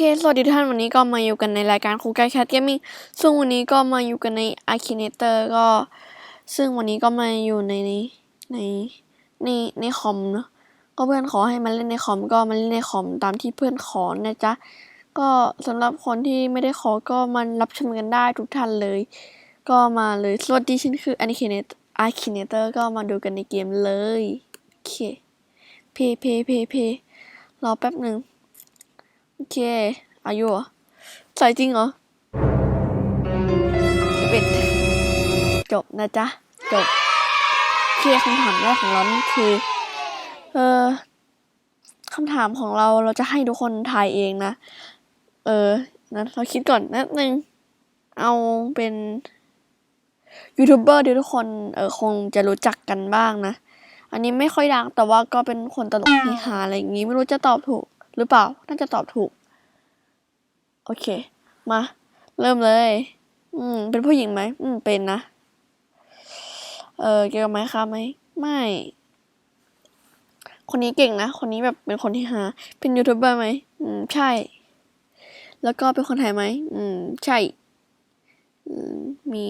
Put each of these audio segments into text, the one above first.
เค สวัสดีทุกท่านวันนี้ก็มาอยู่กันในรายการคูกายแคทเกมมิ่งซึ่งวันนี้ก็มาอยู่กันใน a r k i n a t o r ก็ ซึ่งวันนี้ก็มาอยู่ในในในในในคอมเนอะก็เพื่อนขอให้มาเล่นในคอมก็มาเล่นในคอมตามที่เพื่อนขอนะจ๊ะ ก็สำหรับคนที่ไม่ได้ขอก็มารับชมกันได้ทุกท่านเลย ก็มาเลย สวัสดีฉันคือ a r k i n a t o r a r k i n a t o r ก็มาดูกันในเกมเลย โอเค เพเพเพเพรอแป๊บหนึ่ง โอเคอายุเหรอใส่จริงเหรอเอ็ดจบนะจ๊ะ จบโอเคคำถามแรกของเรานี่คือ เออคำถามของเราเราจะให้ทุกคนทายเองนะ เออนะเราคิดก่อนนิดนึง เอาเป็นยูทูบเบอร์ที่ทุกคนเออคงจะรู้จักกันบ้างนะ อันนี้ไม่ค่อยดังแต่ว่าก็เป็นคนตลกเฮฮาอะไรอย่างนี้ ไม่รู้จะตอบถูกหรือเปล่า น่าจะตอบถูก โอเค มา เริ่มเลย อืม เป็นผู้หญิงไหม อืม เป็นนะ เออเกี่ยวกับไม้ค้าไหม ไม่ คนนี้เก่งนะ คนนี้แบบเป็นคนที่หา เป็นยูทูบเบอร์ไหม อืม ใช่ แล้วก็เป็นคนไทยไหม อืม ใช่ อืม มี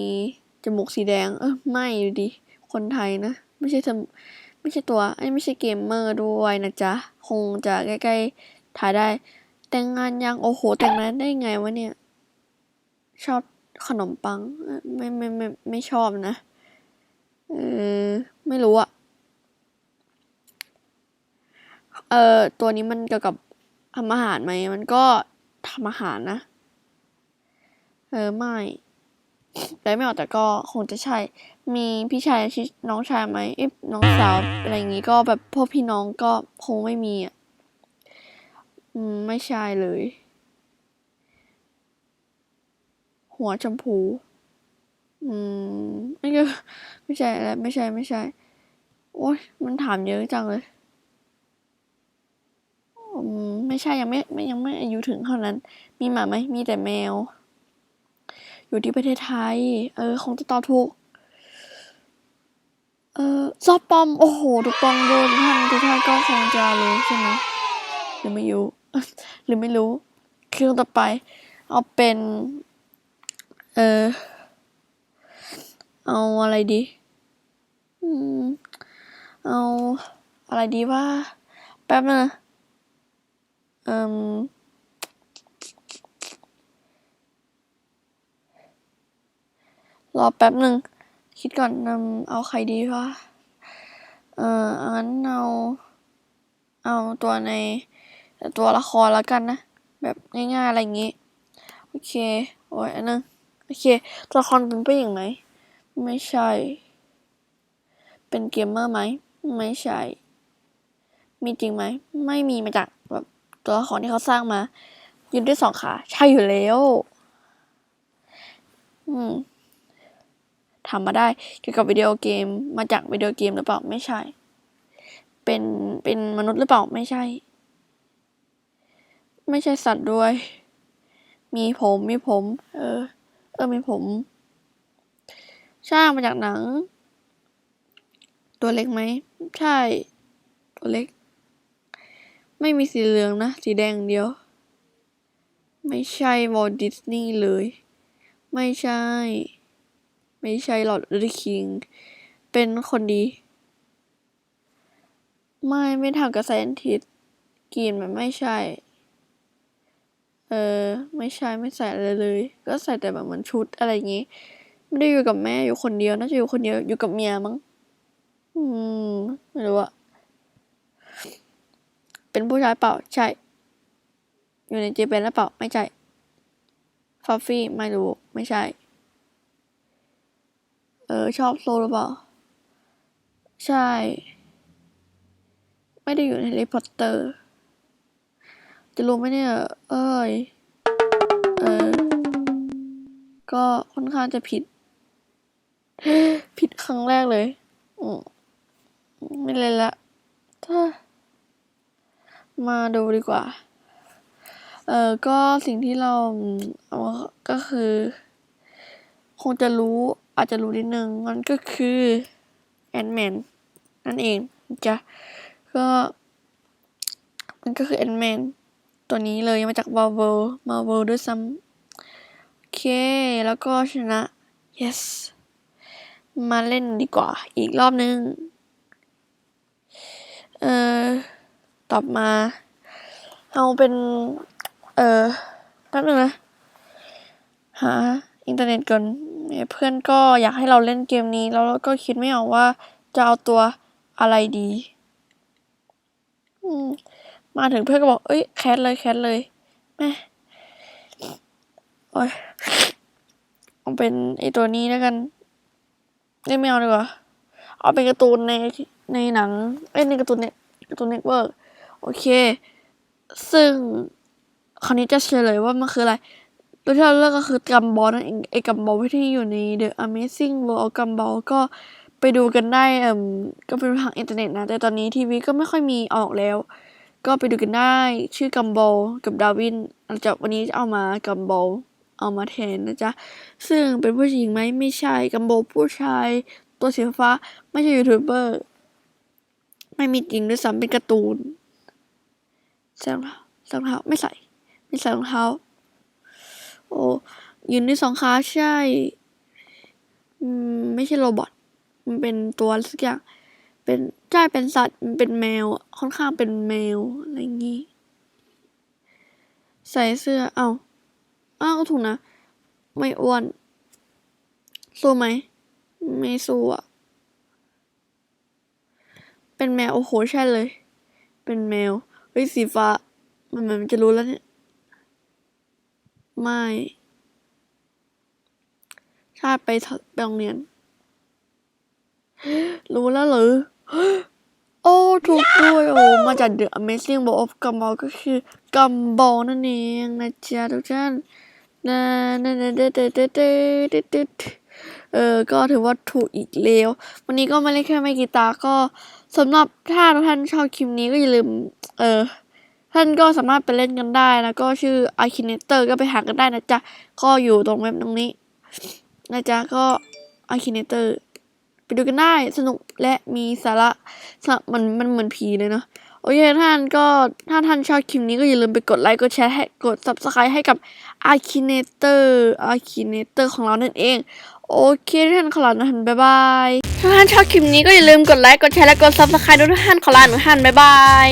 จมูกสีแดง เออ ไม่อยู่ดี คนไทยนะ ไม่ใช่ทำไม่ใช่ตัวไอ้ยไม่ใช่เกมเมอร์ด้วยนะจ๊ะ คงจะใกล้ๆถ่ายได้ แต่งงานยังโอ้โห แต่งงานได้ไงวะเนี่ย ชอบขนมปังเอ่ไม่ไม่ไม่ไม่ชอบนะ เออ ไม่รู้อะเออตัวนี้มันเกี่ยวกับทำอาหารไหม มันก็ทำอาหารนะ เออ ไม่แต่ไม่ออกแต่ก็คงจะใช่ มีพี่ชายชน้องชายไหมเอ๊ะน้องสาวอะไรอย่างงี้ก็แบบพวกพี่น้องก็คงไม่มีอะ อืม ไม่ใช่เลย หัวชมพู อืมไม่ก็ไม่ใช่แล้วไม่ใช่ไม่ใช่ โอ้ยมันถามเยอะจังเลยอืมไม่ใช่ยังไม่ไม่ยังไม่อายุถึงเท่านั้น มีหมาไหมมีแต่แมว อยู่ที่ประเทศไทย เออ คงจะตอบถูกเออซอฟปอม โอ้โห ถูกต้องด้วยทุกท่านทุกท่านก็คงจะรู้ใช่ไหมหรือไม่รู้ หรือไม่รู้เครื่องต่อไป เอาเป็น เออเอาอะไรดีอืมเอาอะไรดีว่า แป๊บนะเอ่มรอแป๊บหนึ่ง คิดก่อนนำเอาใครดีวะเอองั้นเอา เอาตัวใน ตัวละครแล้วกันนะ แบบง่ายๆอะไรอย่างงี้ โอเค โอ้ยอันนึงโอเค ตัวละครเป็นผู้หญิงไหม ไม่ใช่ เป็นเกมเมอร์ไหม ไม่ใช่ มีจริงไหม ไม่มีมาจากแบบตัวละครที่เขาสร้างมา ยืนด้วยสองขา ใช่อยู่แล้ว อืมทำมาได้เกี่ยวกับวิดีโอเกม มาจากวิดีโอเกมหรือเปล่า ไม่ใช่ เป็น เป็นมนุษย์หรือเปล่า ไม่ใช่ ไม่ใช่สัตว์ด้วย มีผมมีผม เออ เออมีผม สร้างมาจากหนัง ตัวเล็กไหม ใช่ ตัวเล็ก ไม่มีสีเหลืองนะ สีแดงเดียว ไม่ใช่วอลดิสนีย์เลย ไม่ใช่ ไม่ใช่หลอดดอคิง เป็นคนดี ไม่ ไม่ทำกับไซนทิสกินมันไม่ใช่ เออ ไม่ใช่ไม่ใส่อะไรเลย ก็ใส่แต่แบบเหมือนชุดอะไรอย่างงี้ ไม่ได้อยู่กับแม่อยู่คนเดียวน่าจะอยู่คนเดียวอยู่กับเมียมั้งอืมไม่รู้อะเป็นผู้ชายเปล่าใช่ อยู่ในเจแปนแล้วเปล่าไม่ใช่ฟอฟฟี่ไม่รู้ไม่ใช่ เออ ชอบโซหรือเปล่า ใช่ ไม่ได้อยู่ในแฮร์รี่พอตเตอร์ จะรู้ไหมเนี่ย เอ้ย เออ ก็ค่อนข้างจะผิด ผิดครั้งแรกเลย อืมไม่เล่นละถ้ามาดูดีกว่า เออก็สิ่งที่เราเอาก็คือ คงจะรู้อาจจะรู้นิดนึงมันก็คือแอนแมนนั่นเองจ้ะก็มันก็คือแอนแมน ตัวนี้เลยมาจาก Marvel Marvel ด้วยซ้ำโอเค แล้วก็ชนะ yes มาเล่นดีกว่า อีกรอบนึง เอ่อตอบมา เอาเป็น เอ่อแป๊บนึงนะ หา อินเทอร์เน็ตก่อนเพื่อนก็อยากให้เราเล่นเกมนี้ แล้วเราก็คิดไม่ออกว่าจะเอาตัวอะไรดี มาถึงเพื่อนก็บอก เอ้ยแคสเลยแคสเลยแม่โอ้ยเอาเป็นไอตัวนี้แล้วกันเอ้ไม่เอาดีกว่าเอาเป็นการ์ตูนในในหนังเอ้ยในการ์ตูนเน็ตการ์ตูนเน็ตเวิร์กโอเค ซึ่งคราวนี้จะเฉลยว่ามันคืออะไรตัวที่เราเลือกก็คือกัมบอลนั่นเองไอ้กัมบอลที่อยู่ใน The Amazing World of Gumball ก็ไปดูกันได้เอ่มก็เป็นทางอินเทอร์เน็ตนะ แต่ตอนนี้ทีวีก็ไม่ค่อยมีออกแล้ว ก็ไปดูกันได้ชื่อกัมโบกับดาวินอาจจะวันนี้จะเอามากัมโบเอามาแทนนะจ๊ะ ซึ่งเป็นผู้หญิงไหมไม่ใช่กัมโบผู้ชาย ตัวสีฟ้าไม่ใช่ยูทูบเบอร์ ไม่มีจริงด้วยซ้ำเป็นการ์ตูนใส่รองเท้าใส่รองเท้าไม่ใส่ไม่ใส่รองเท้า โอ้ยืนด้วยสองขาใช่อืมไม่ใช่โรบอทมันเป็นตัวสักอย่าง เป็นใช่เป็นสัตว์เป็นแมว ค่อนข้างเป็นแมวอะไรอย่างงี้ ใส่เสื้อ เอ้าอ้าวก็ถูกนะ ไม่อ้วนสู้ไหม ไม่สู้อะ เป็นแมว โอ้โห ใช่เลย เป็นแมว เฮ้ย สีฟ้า มันเหมือนมันจะรู้แล้วเนี่ย ไม่ชาติไปทไปโรงเรียน รู้แล้วหรือ โอ้ถูกด้วยโอ้มาจาก The Amazing World of Gumball ก็คือ Gumball นั่นเองนะจ๊ะทุกท่านนะนะนะเดเดเดเดเดเดเออก็ถือว่าถูกอีกแล้ว วันนี้ก็มาเล่นแค่ไม่กี่ตาก็สำหรับถ้าทุกท่านชอบคลิปนี้ก็อย่าลืม เออท่านก็สามารถไปเล่นกันได้นะก็ชื่อ Akinator ก็ไปหากันได้นะจ๊ะ ก็อยู่ตรงเว็บตรงนี้ นะจ๊ะ ก็ Akinator ไปดูกันได้สนุกและมีสาระสะมันมันเหมือนผีเลยเนาะโอเคท่านก็ถ้าท่านชอบคลิปนี้ก็อย่าลืมไปกดไลค์กดแชร์ให้กด subscribe ให้กับ Akinator Akinator ของเรานั่นเอง โอเคท่านขอลานท่านบ๊ายบายถ้าท่านชอบคลิปนี้ก็อย่าลืมกดไลค์กดแชร์และกด subscribe ด้วยท่านขอลานท่านบ๊ายบาย